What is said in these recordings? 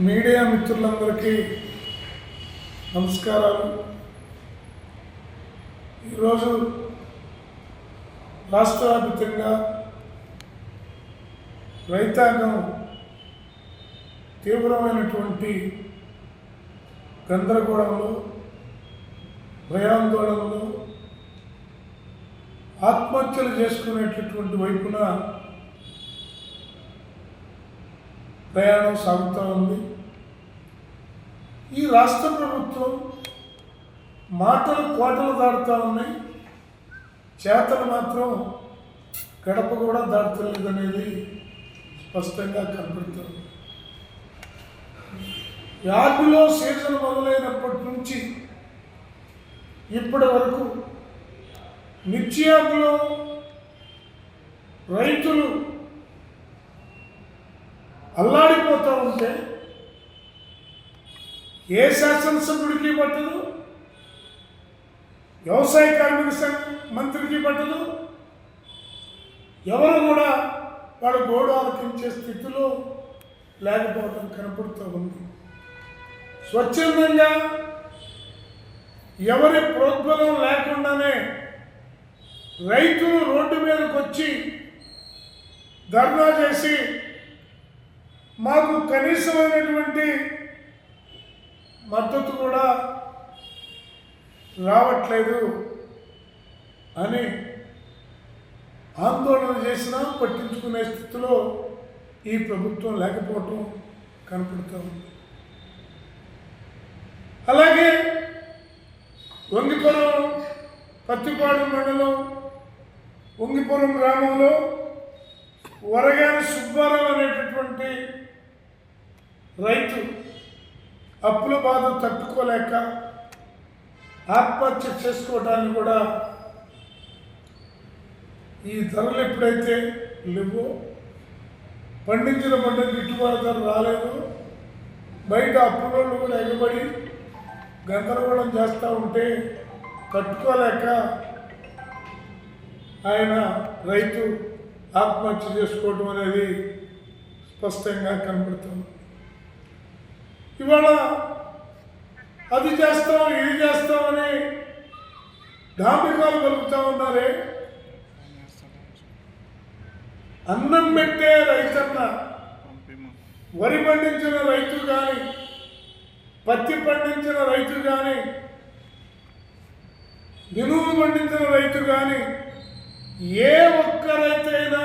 Media మిత్రులందరికీ నమస్కారాలు. ఈరోజు రాష్ట్ర వ్యాప్తంగా రైతాంగం తీవ్రమైనటువంటి గందరగోళంలో భయాందోళనలో ఆత్మహత్యలు చేసుకునేటటువంటి వైపున ప్రయాణం సాగుతూ ఉంది. ఈ రాష్ట్ర ప్రభుత్వం మాటలు కోటలు దాడుతూ ఉన్నాయి. చేతలు మాత్రం గడప కూడా దాటుతలేదు అనేది స్పష్టంగా కనపడుతుంది. యాపిలో సీజన్ మొదలైనప్పటి నుంచి ఇప్పటి వరకు నిత్యాబులో రైతులు అల్లాడిపోతూ ఉంటే ఏ శాసనసభ్యుడికి పట్టదు? వ్యవసాయ కార్మిక సంఘ మంత్రికి పట్టదు? ఎవరు కూడా వాళ్ళ గోడు ఆలకించే స్థితిలో లేకపోవడం కనపడుతూ ఉంది. స్వచ్ఛందంగా ఎవరి ప్రోద్బలం లేకుండానే రైతులు రోడ్డు మీదకి వచ్చి ధర్నా చేసి మాకు కనీసమైనటువంటి మద్దతు కూడా రావట్లేదు అని ఆందోళన చేసినా పట్టించుకునే స్థితిలో ఈ ప్రభుత్వం లేకపోవటం కనపడుతూ ఉంది. అలాగే వంగిపురం పత్తిపాడు మండలం వంగిపురం గ్రామంలో వరగాని సుబ్బారావు అనేటటువంటి రైతు అప్పుల బాధ తట్టుకోలేక ఆత్మహత్య చేసుకోవడానికి కూడా ఈ ధరలు ఎప్పుడైతే లేవో పండించిన పంట గిట్టుబాటు ధర రాలేదు బయట అప్పులోళ్ళు కూడా ఎగబడి గందరగోళం చేస్తూ ఉంటే తట్టుకోలేక ఆయన రైతు ఆత్మహత్య చేసుకోవడం అనేది స్పష్టంగా కనబడుతుంది ఇవాళ అది చేస్తాం ఇది చేస్తామని డాంబికాలు కలుపుతా ఉన్నారే? అన్నం పెట్టే రైతన్న వరి పండించిన రైతు కానీ పత్తి పండించిన రైతు కానీ మినుము పండించిన రైతు కానీ ఏ ఒక్క రైతైనా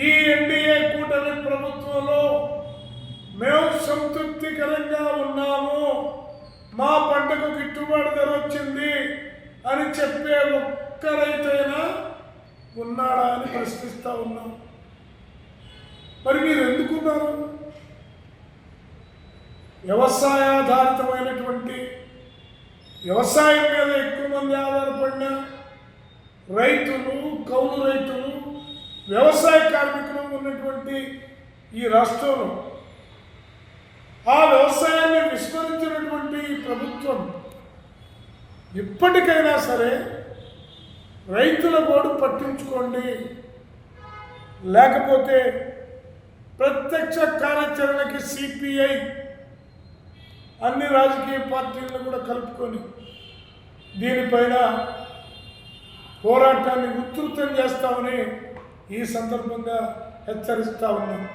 ఈ ఎన్డీఏ కూటమి ప్రభుత్వంలో మేము సంతృప్తికరంగా ఉన్నాము. మా పంటకు గిట్టుబాటు ధర వచ్చింది అని చెప్పే ఒక్క రైతైనా ఉన్నాడా అని ప్రశ్నిస్తూ ఉన్నాం. మరి మీరు ఎందుకున్నారు? వ్యవసాయాధారితమైనటువంటి వ్యవసాయం మీద ఎక్కువ మంది ఆధారపడిన రైతులు కౌలు రైతులు వ్యవసాయ కార్మికులు ఉన్నటువంటి ఈ రాష్ట్రంలో ఆ వ్యవసాయాన్ని విస్మరించినటువంటి ప్రభుత్వం ఇప్పటికైనా సరే రైతుల గోడు పట్టించుకోండి. లేకపోతే ప్రత్యక్ష కార్యాచరణకి సిపిఐ అన్ని రాజకీయ పార్టీలను కూడా కలుపుకొని దీనిపైన పోరాటాన్ని ఉధృతం చేస్తామని ఈ సందర్భంగా హెచ్చరిస్తా ఉన్నాం.